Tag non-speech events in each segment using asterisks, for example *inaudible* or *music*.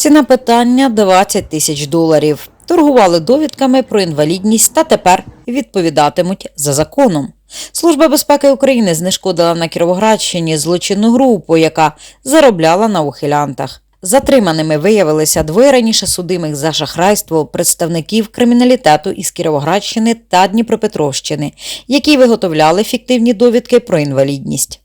Ціна питання 20 тисяч доларів. Торгували довідками про інвалідність та тепер відповідатимуть за законом. Служба безпеки України знешкодила на Кіровоградщині злочинну групу, яка заробляла на ухилянтах. Затриманими виявилися двоє раніше судимих за шахрайство представників криміналітету із Кіровоградщини та Дніпропетровщини, які виготовляли фіктивні довідки про інвалідність.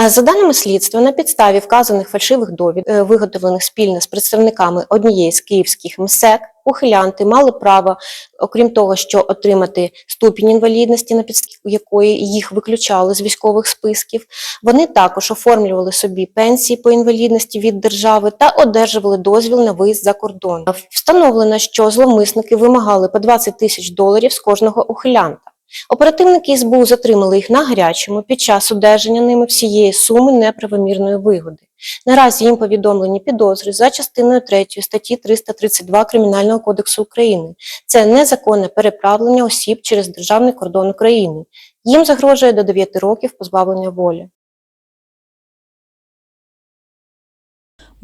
Е, За даними слідства, на підставі вказаних фальшивих довід, е, виготовлених спільно з представниками однієї з київських МСЕК, ухилянти мали право, окрім того, що отримати ступінь інвалідності, на підставі якої їх виключали з військових списків. Вони також оформлювали собі пенсії по інвалідності від держави та одержували дозвіл на виїзд за кордон. Встановлено, що зловмисники вимагали по 20 тисяч доларів з кожного ухилянта. Оперативники СБУ затримали їх на гарячому під час одержання ними всієї суми неправомірної вигоди. Наразі їм повідомлені підозри за частиною 3 статті 332 Кримінального кодексу України. Це незаконне переправлення осіб через державний кордон України. Їм загрожує до 9 років позбавлення волі.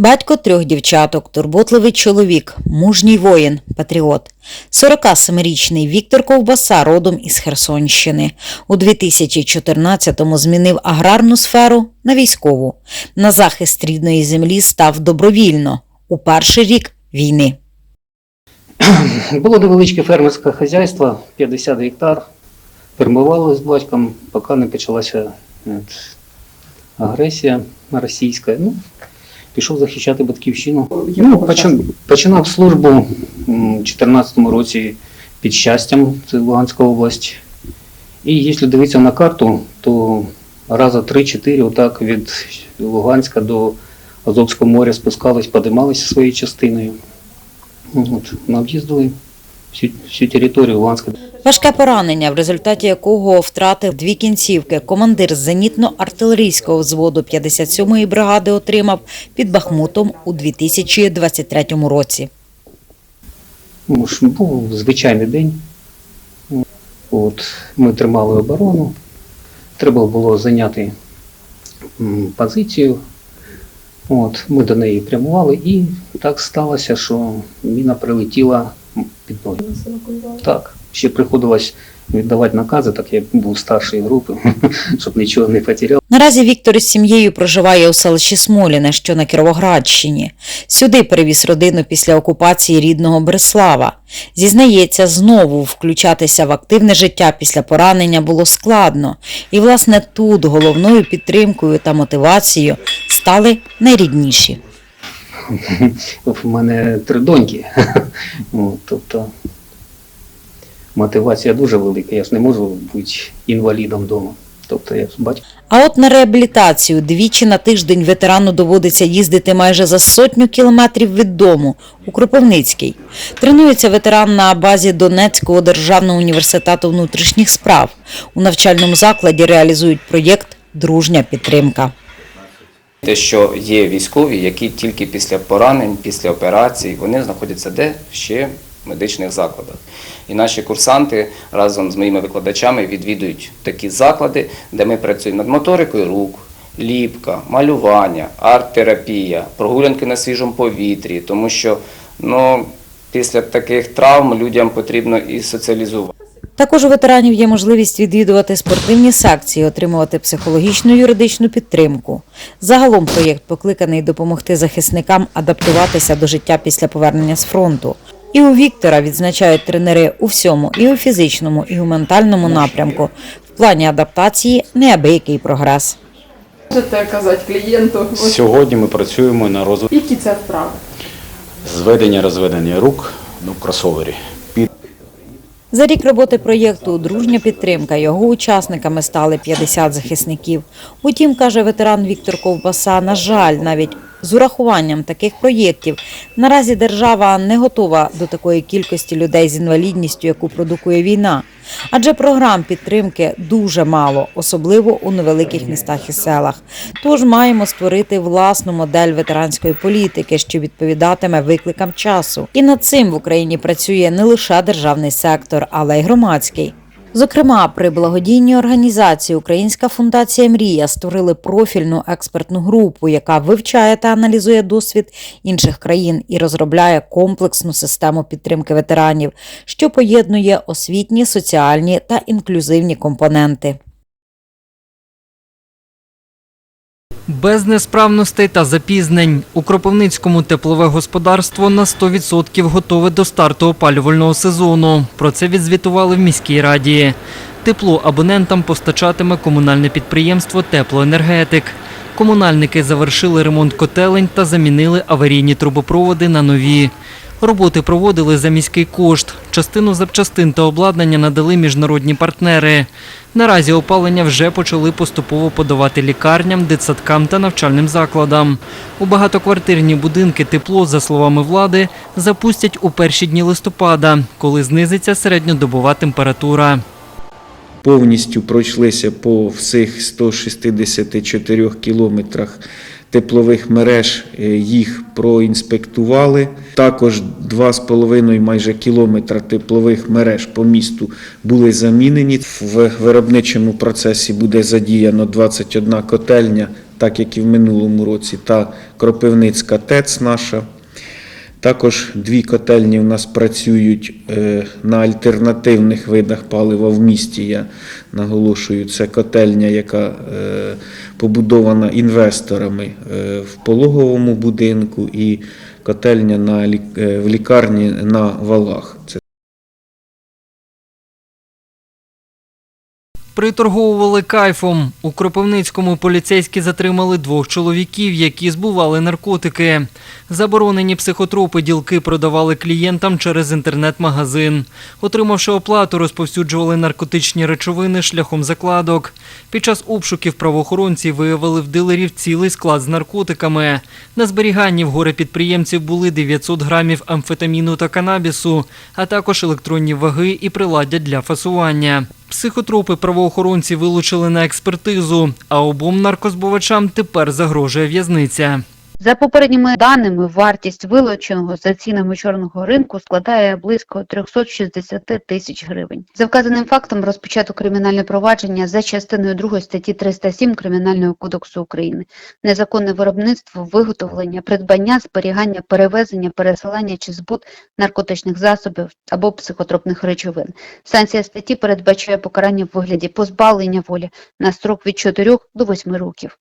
Батько трьох дівчаток, турботливий чоловік, мужній воїн, патріот. 47-річний Віктор Ковбаса родом із Херсонщини. У 2014-му змінив аграрну сферу на військову. На захист рідної землі став добровільно у перший рік війни. Було невеличке фермерське хазяйство, 50 гектар. Фермували з батьком, поки не почалася агресія російська. Ну, пішов захищати батьківщину. Ну, починав службу у 2014 році під щастям, це Луганська область. І якщо дивитися на карту, то раза 3-4 отак від Луганська до Азовського моря спускались, подималися своєю частиною. От, об'їздили всю, всю територію Луганська. Важке поранення, в результаті якого втратив дві кінцівки. Командир зенітно-артилерійського взводу 57-ї бригади отримав під Бахмутом у 2023 році. Ну, був звичайний день. От, ми тримали оборону. Треба було зайняти позицію. От, ми до неї прямували, і так сталося, що міна прилетіла під. Так, ще приходилось віддавати накази, так я був старшої групи, *laughs* щоб нічого не потеряв. Наразі Віктор із сім'єю проживає у селищі Смоліне, що на Кіровоградщині. Сюди перевіз родину після окупації рідного Бреслава. Зізнається, знову включатися в активне життя після поранення було складно. І, власне, тут головною підтримкою та мотивацією стали найрідніші. В мене три доньки. *laughs* Тобто мотивація дуже велика. Я ж не можу бути інвалідом вдома. Тобто я батько. А от на реабілітацію двічі на тиждень ветерану доводиться їздити майже за сотню кілометрів від дому у Кропивницький. Тренується ветеран на базі Донецького державного університету внутрішніх справ. У навчальному закладі реалізують проєкт Дружня підтримка. Те, що є військові, які тільки після поранень, після операцій, вони знаходяться де ще в медичних закладах. І наші курсанти разом з моїми викладачами відвідують такі заклади, де ми працюємо над моторикою рук, ліпка, малювання, арт-терапія, прогулянки на свіжому повітрі, тому що ну, після таких травм людям потрібно і соціалізувати. Також у ветеранів є можливість відвідувати спортивні секції, отримувати психологічну юридичну підтримку. Загалом проєкт покликаний допомогти захисникам адаптуватися до життя після повернення з фронту. І у Віктора відзначають тренери у всьому, і у фізичному, і у ментальному напрямку. В плані адаптації неабиякий прогрес. Можете казати клієнту, Сьогодні ми працюємо на розвитку які це вправи? зведення розведення рук ну, кросовері. За рік роботи проєкту Дружня підтримка його учасниками стали 50 захисників. Утім, каже ветеран Віктор Ковбаса, на жаль, навіть з урахуванням таких проєктів наразі держава не готова до такої кількості людей з інвалідністю, яку продукує війна. Адже програм підтримки дуже мало, особливо у невеликих містах і селах. Тож маємо створити власну модель ветеранської політики, що відповідатиме викликам часу. І над цим в Україні працює не лише державний сектор, але й громадський. Зокрема, при благодійній організації Українська фундація Мрія створили профільну експертну групу, яка вивчає та аналізує досвід інших країн і розробляє комплексну систему підтримки ветеранів, що поєднує освітні, соціальні та інклюзивні компоненти. Без несправностей та запізнень у Кропивницькому теплове господарство на 100% готове до старту опалювального сезону. Про це відзвітували в міській раді. Тепло абонентам постачатиме комунальне підприємство Теплоенергетик. Комунальники завершили ремонт котелень та замінили аварійні трубопроводи на нові. Роботи проводили за міський кошт. Частину запчастин та обладнання надали міжнародні партнери. Наразі опалення вже почали поступово подавати лікарням, дитсадкам та навчальним закладам. У багатоквартирні будинки тепло, за словами влади, запустять у перші дні листопада, коли знизиться середньодобова температура. повністю пройшлися по всіх 164 кілометрах теплових мереж, е, їх проінспектували. Також 2,5 майже кілометра теплових мереж по місту були замінені. В виробничому процесі буде задіяно 21 котельня, так як і в минулому році, та Кропивницька ТЕЦ наша. Також дві котельні у нас працюють е, на альтернативних видах палива в місті. Я наголошую, це котельня, яка е, побудована інвесторами е, в пологовому будинку, і котельня в лікарні на валах. Це Приторговували кайфом. У Кропивницькому поліцейські затримали двох чоловіків, які збували наркотики. Заборонені психотропи ділки продавали клієнтам через інтернет-магазин. Отримавши оплату, розповсюджували наркотичні речовини шляхом закладок. Під час обшуків правоохоронці виявили в дилерів цілий склад з наркотиками. На зберіганні в горе підприємців були 900 грамів амфетаміну та канабісу, а також електронні ваги і приладдя для фасування. Психотропи правоохоронці вилучили на експертизу, а обом наркозбувачам тепер загрожує в'язниця. За попередніми даними, вартість вилученого за цінами чорного ринку складає близько 360 тисяч гривень. За вказаним фактом розпочато кримінальне провадження за частиною 2 статті 307 Кримінального кодексу України. Незаконне виробництво, виготовлення, придбання, зберігання, перевезення, пересилання чи збут наркотичних засобів або психотропних речовин. Санкція статті передбачає покарання в вигляді позбавлення волі на строк від 4 до 8 років.